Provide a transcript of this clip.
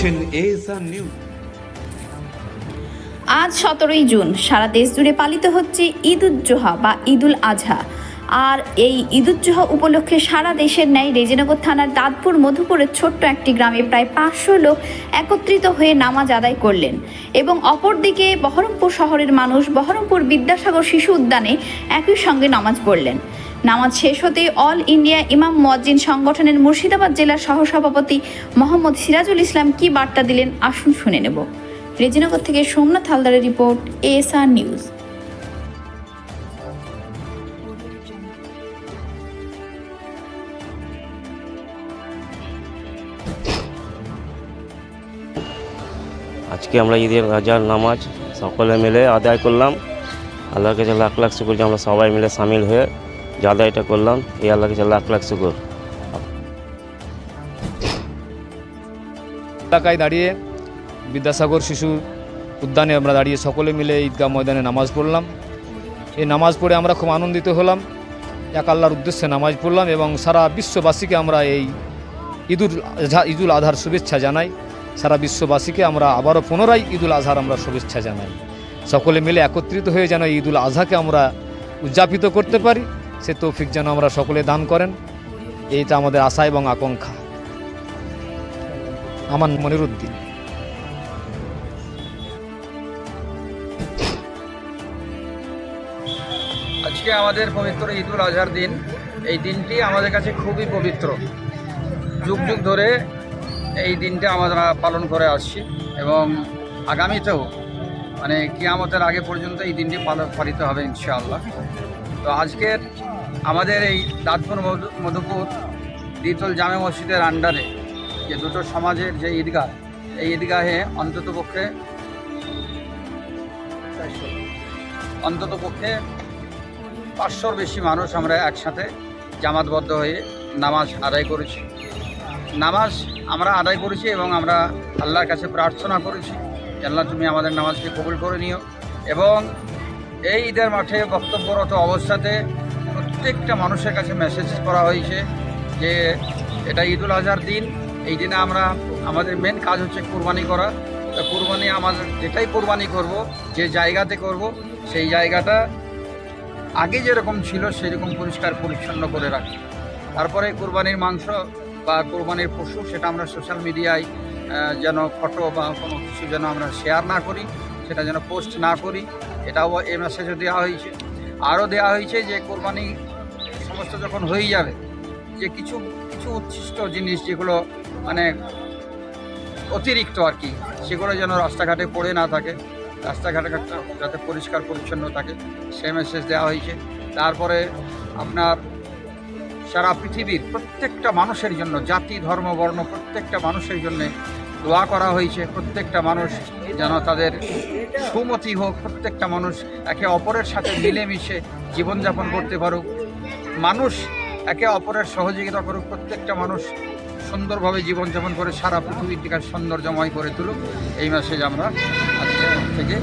দেখছেন ASR news আজ সতেরোই জুন, সারা দেশ জুড়ে পালিত হচ্ছে ঈদ উজ্জোহা বা ঈদুল আজহা আর এই ঈদ উজ্জোহা উপলক্ষে সারা দেশের ন্যায় রেজিনগর থানার দাঁতপুর মধুপুরের ছোট্ট একটি গ্রামে প্রায় পাঁচশো লোক একত্রিত হয়ে নামাজ আদায় করলেন এবং অপরদিকে বহরমপুর শহরের মানুষ বহরমপুর বিদ্যাসাগর শিশু উদ্যানে একই সঙ্গে নামাজ পড়লেন। নামাজ শেষ হতেই অল ইন্ডিয়া ইমাম মুয়াজ্জিন সংগঠনের মুর্শিদাবাদ জেলার সহসভাপতি মোহাম্মদ সিরাজুল ইসলাম কি বার্তা দিলেন? আসুন শুনে নেব। রেজিনগর থেকে সোমনাথ হালদারের রিপোর্ট, এএসআর নিউজ। আজকে আমরা ঈদের রাজার নামাজ সকলে মিলে আদায় করলাম। আল্লাহর কাছে লাখ লাখ শুকুর যে আমরা সবাই মিলে সামিল হয়ে যে এটা করলাম, এই আল্লাহর কাছে লাখ লাখ শুকুর। এলাকায় দাঁড়িয়ে বিদ্যাসাগর শিশু উদ্যানে আমরা দাঁড়িয়ে সকলে মিলে ঈদগাহ ময়দানে নামাজ পড়লাম। এই নামাজ পড়ে আমরা খুব আনন্দিত হলাম। এক আল্লাহর উদ্দেশ্যে নামাজ পড়লাম এবং সারা বিশ্ববাসীকে আমরা এই ঈদুল আজহা, ঈদুল আজহার শুভেচ্ছা জানাই। সারা বিশ্ববাসীকে আমরা আবারও পুনরায় ঈদুল আজহার আমরা শুভেচ্ছা জানাই। সকলে মিলে একত্রিত হয়ে যেন ঈদুল আজহাকে আমরা উদযাপিত করতে পারি। সে তৌফিক যেন আমরা সকলে দান করেন। এইটা আমাদের আশা এবং আকাঙ্ক্ষা। আমার মনিরুদ্দিন। আজকে আমাদের পবিত্র ঈদুল আজহার দিন। এই দিনটি আমাদের কাছে খুবই পবিত্র। যুগ যুগ ধরে এই দিনটা আমরা পালন করে আসছি এবং আগামীতেও মানে কিয়ামতের আগে পর্যন্ত এই দিনটি পালন পালিত হবে ইনশাআল্লাহ। তো আজকের আমাদের এই দাঁতপুর মধু- মধুপুর দ্বিতল জামে মসজিদের আন্ডারে যে দুটো সমাজের যে ঈদগাহ, এই ঈদগাহে অন্ততপক্ষে অন্ততপক্ষে পাঁচশোর বেশি মানুষ আমরা একসাথে জামাতবদ্ধ হয়ে নামাজ আদায় করেছি। নামাজ আমরা আদায় করেছি এবং আমরা আল্লাহর কাছে প্রার্থনা করেছি আল্লাহ তুমি আমাদের নামাজকে কবুল করে নিও এবং এই ঈদের মাঠে বক্তব্যরত অবস্থাতে প্রত্যেকটা মানুষের কাছে মেসেজ করা হয়েছে যে এটা ঈদুল আজহার দিন। এই দিনে আমরা, আমাদের মেন কাজ হচ্ছে কোরবানি করা। তা কোরবানি আমাদের যেটাই কোরবানি করব, যে জায়গাতে করব, সেই জায়গাটা আগে যেরকম ছিল সেরকম পরিষ্কার পরিচ্ছন্ন করে রাখি তারপরে কোরবানির মাংস বা কোরবানির পশু সেটা আমরা সোশ্যাল মিডিয়ায় যেন ফটো বা কোনো কিছু যেন আমরা শেয়ার না করি। সেটা যেন পোস্ট না করি, এটাও এই মেসেজও দেওয়া হয়েছে। আরও দেওয়া হয়েছে যে কোরবানি সমস্ত যখন হয়ে যাবে, যে কিছু কিছু উচ্ছিষ্ট জিনিস যেগুলো মানে অতিরিক্ত আর কি, সেগুলো যেন রাস্তাঘাটে পড়ে না থাকে রাস্তাঘাটে যাতে পরিষ্কার, পরিচ্ছন্ন থাকে, সে মেসেজ দেওয়া হয়েছে। তারপরে আপনার সারা পৃথিবীর প্রত্যেকটা মানুষের জন্য, জাতি, ধর্ম, বর্ণ, প্রত্যেকটা মানুষের জন্য দোয়া করা হয়েছে প্রত্যেকটা মানুষ যেন তাদের সুমতি হোক, প্রত্যেকটা মানুষ একে অপরের সাথে মিলেমিশে জীবনযাপন করতে পারুক। মানুষ একে অপরের সহযোগিতা করুক, প্রত্যেকটা মানুষ সুন্দরভাবে জীবনযাপন করে সারা পৃথিবীটিকে সৌন্দর্যময় করে তুলুক। এই মেসেজ আমরা আজকে থেকে